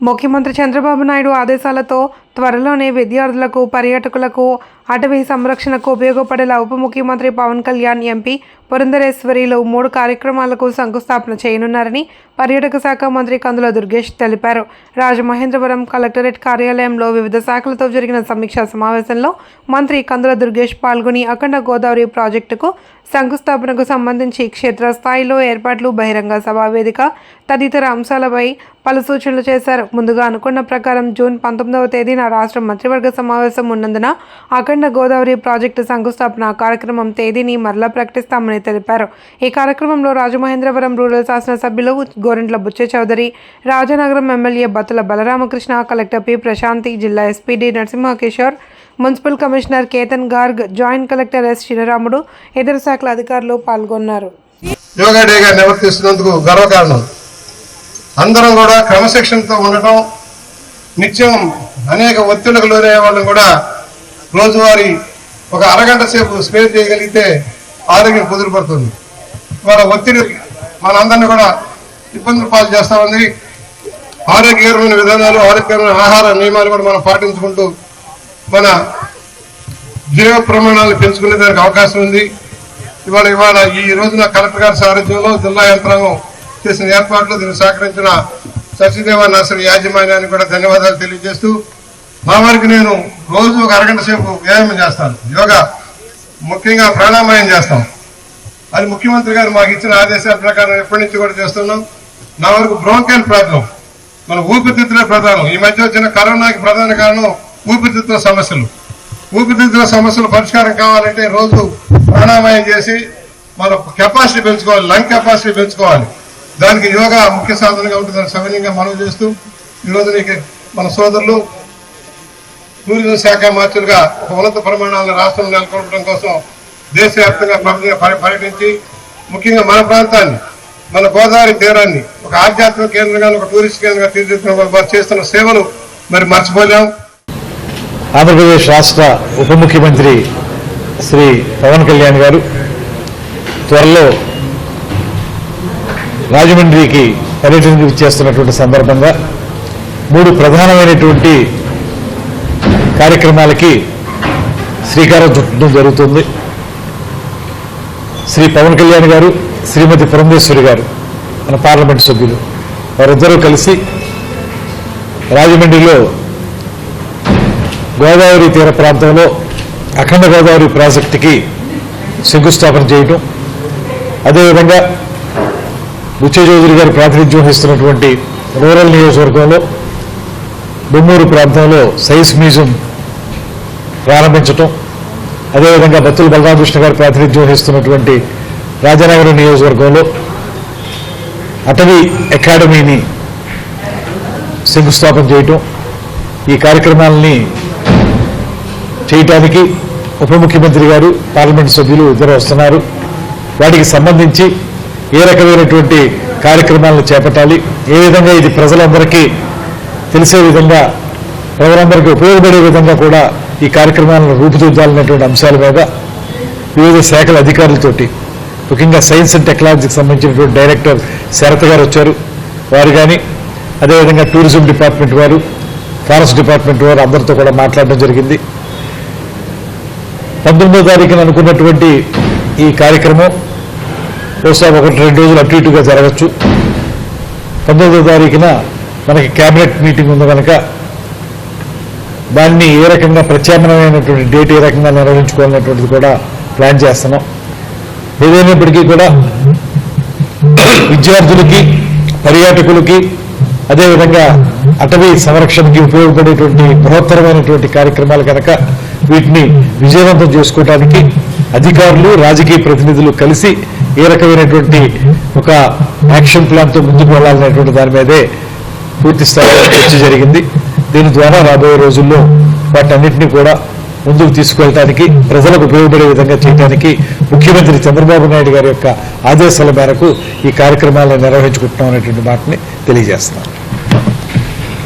ముఖ్యమంత్రి చంద్రబాబు నాయుడు ఆదేశాలతో త్వరలోనే విద్యార్థులకు పర్యాటకులకు అటవీ సంరక్షణకు ఉపయోగపడేలా ఉప ముఖ్యమంత్రి పవన్ కళ్యాణ్ ఎంపీ పురంధరేశ్వరిలో మూడు కార్యక్రమాలకు శంకుస్థాపన చేయనున్నారని పర్యాటక శాఖ మంత్రి కందుల దుర్గేష్ తెలిపారు. రాజమహేంద్రవరం కలెక్టరేట్ కార్యాలయంలో వివిధ శాఖలతో జరిగిన సమీక్షా సమావేశంలో మంత్రి కందుల దుర్గేష్ పాల్గొని అఖండ గోదావరి ప్రాజెక్టుకు శంకుస్థాపనకు సంబంధించి క్షేత్రస్థాయిలో ఏర్పాట్లు బహిరంగ సభా వేదిక తదితర అంశాలపై పలు సూచనలు చేశారు. ముందుగా అనుకున్న ప్రకారం జూన్ పంతొమ్మిదవ తేదీన రాష్ట్ర మంత్రివర్గ సమావేశం ఉన్నందున అఖండ గోదావరి ప్రాజెక్టు శంకుస్థాపన కార్యక్రమం తేదీని మరలా ప్రకటిస్తామని తెలిపారు. ఈ కార్యక్రమంలో రాజమహేంద్రవరం రూరల్ శాసనసభ్యులు Gorantla Butchaiah Chowdary Rajanagaram MLA Battula Balaramakrishna collector P Prasanthi జిల్లా SP D Narasimhakishore municipal commissioner Ketan Garg joint collector S Sriramudu ఇతర శాఖల అధికారులు పాల్గొన్నారు. యోగా డేగా నిర్వర్తిస్తున్నందుకు గర్వకారణం? అందరం కూడా క్రమశిక్షణతో ఉండటం నిత్యం అనేక ఒత్తిళ్ళకు లోనయ్యే వాళ్ళని కూడా రోజువారీ ఒక అరగంట సేపు స్పేర్ చేయగలిగితే ఆరోగ్యం కుదురుపడుతుంది. మన ఒత్తిడి మనందరినీ కూడా ఇబ్బందులు పాలు చేస్తూ ఉంది ఆరోగ్యకరమైన విధానాలు ఆరోగ్యకరమైన ఆహార నియమాలు కూడా మనం పాటించుకుంటూ మన జీవ ప్రమాణాలను పెంచుకునే దానికి అవకాశం ఉంది. ఇవాళ ఇవాళ ఈ రోజున కలెక్టర్ గారి సారథ్యంలో జిల్లా యంత్రాంగం చేసిన ఏర్పాట్లు దీనికి సహకరించిన సత్యదేవ నర్సరీ యాజమాన్యానికి కూడా ధన్యవాదాలు తెలియజేస్తూ మా వరకు నేను రోజు ఒక అరగంట సేపు వ్యాయామం చేస్తాను. యోగా ముఖ్యంగా ప్రాణాయామం చేస్తాం. అది ముఖ్యమంత్రి గారు మాకు ఇచ్చిన ఆదేశాల ప్రకారం ఎప్పటి నుంచి కూడా చేస్తున్నాం. నా వరకు బ్రోంకైల్ ప్రాబ్లం మన ఊపిరితిత్తులే ప్రధానం. ఈ మధ్య వచ్చిన కరోనాకి ప్రధాన కారణం ఊపిరితిత్తుల సమస్యలు. ఊపిరితిత్తుల సమస్యలు పరిష్కారం కావాలంటే రోజు ప్రాణాయామం చేసి మన కెపాసిటీ పెంచుకోవాలి లంగ్ కెపాసిటీ పెంచుకోవాలి. దానికి యోగా ముఖ్య సాధనగా ఉంటుందని సవినీయంగా మనం చేస్తూ ఈరోజు నీకు మన సోదరులు టూరిజం శాఖ మంత్రులుగా ఒక ఉన్నత ప్రమాణాలను రాష్ట్రంలో నెలకొల్పడం కోసం దేశవ్యాప్తంగా పర్యటించి ముఖ్యంగా మన ప్రాంతాన్ని మన గోదావరి తీరాన్ని ఒక ఆధ్యాత్మిక కేంద్రంగా ఒక టూరిస్ట్ కేంద్రంగా తీర్చిదిద్దడం చేస్తున్న సేవలు మరి మర్చిపోలేం. ఆంధ్రప్రదేశ్ రాష్ట్ర ఉప ముఖ్యమంత్రి శ్రీ పవన్ కళ్యాణ్ గారు త్వరలో రాజమండ్రికి పర్యటనకు చేస్తున్నటువంటి సందర్భంగా మూడు ప్రధానమైనటువంటి కార్యక్రమాలకి శ్రీకారం చుట్టడం జరుగుతుంది. శ్రీ పవన్ కళ్యాణ్ గారు శ్రీమతి పురంధేశ్వరి గారు మన పార్లమెంట్ సభ్యులు వారిద్దరూ కలిసి రాజమండ్రిలో గోదావరి తీర ప్రాంతంలో అఖండ గోదావరి ప్రాజెక్టుకి శంకుస్థాపన చేయటం. అదేవిధంగా బుచ్చే చౌదరి గారు ప్రాతినిధ్యం వహిస్తున్నటువంటి రూరల్ నియోజకవర్గంలో బొమ్మూరు ప్రాంతంలో సైన్స్ మ్యూజియం ప్రారంభించటం అదేవిధంగా బత్తుల బలరామకృష్ణ గారు ప్రాతినిధ్యం వహిస్తున్నటువంటి రాజనగరం నియోజకవర్గంలో అటవీ అకాడమీని శంకుస్థాపన చేయటం ఈ కార్యక్రమాలని చేయటానికి ఉప ముఖ్యమంత్రి గారు పార్లమెంట్ సభ్యులు ఇద్దరు వస్తున్నారు. వాటికి సంబంధించి ఏ రకమైనటువంటి కార్యక్రమాలను చేపట్టాలి? ఏ విధంగా ఇది ప్రజలందరికీ తెలిసే విధంగా ప్రజలందరికీ ఉపయోగపడే విధంగా కూడా ఈ కార్యక్రమాలను రూపుదిద్దాలనేటువంటి అంశాల మీద వివిధ శాఖల అధికారులతోటి ముఖ్యంగా సైన్స్ అండ్ టెక్నాలజీకి సంబంధించినటువంటి డైరెక్టర్ శరత్ గారు వచ్చారు. వారు కానీ అదేవిధంగా టూరిజం డిపార్ట్మెంట్ వారు ఫారెస్ట్ డిపార్ట్మెంట్ వారు అందరితో కూడా మాట్లాడడం జరిగింది. పంతొమ్మిదో తారీఖున అనుకున్నటువంటి ఈ కార్యక్రమం బహుశా ఒకటి రెండు రోజులు అటు ఇటుగా జరగచ్చు. పంతొమ్మిదో తారీఖున మనకి క్యాబినెట్ మీటింగ్ ఉంది కనుక దాన్ని ఏ రకంగా ప్రత్యామ్నాయమైనటువంటి డేట్ ఏ రకంగా నిర్వహించుకోవాలనేటువంటిది కూడా ప్లాన్ చేస్తున్నాం. ఏదైనప్పటికీ కూడా విద్యార్థులకి పర్యాటకులకి అదేవిధంగా అటవీ సంరక్షణకి ఉపయోగపడేటువంటి బృహత్తరమైనటువంటి కార్యక్రమాలు కనుక వీటిని విజయవంతం చేసుకోవడానికి అధికారులు రాజకీయ ప్రతినిధులు కలిసి ఏ రకమైనటువంటి ఒక యాక్షన్ ప్లాన్తో ముందుకు వెళ్ళాలనేటువంటి దాని మీదే పూర్తి స్థాయిలో చర్చ జరిగింది. దీని ద్వారా రాబోయే రోజుల్లో వాటన్నిటిని కూడా ముందుకు తీసుకెళ్ళడానికి ప్రజలకు ఉపయోగపడే విధంగా చేయడానికి ముఖ్యమంత్రి చంద్రబాబు నాయుడు గారి యొక్క ఆదేశాల మేరకు ఈ కార్యక్రమాలను నిర్వహించుకుంటున్నాం అనేటువంటి మాటని తెలియజేస్తున్నాను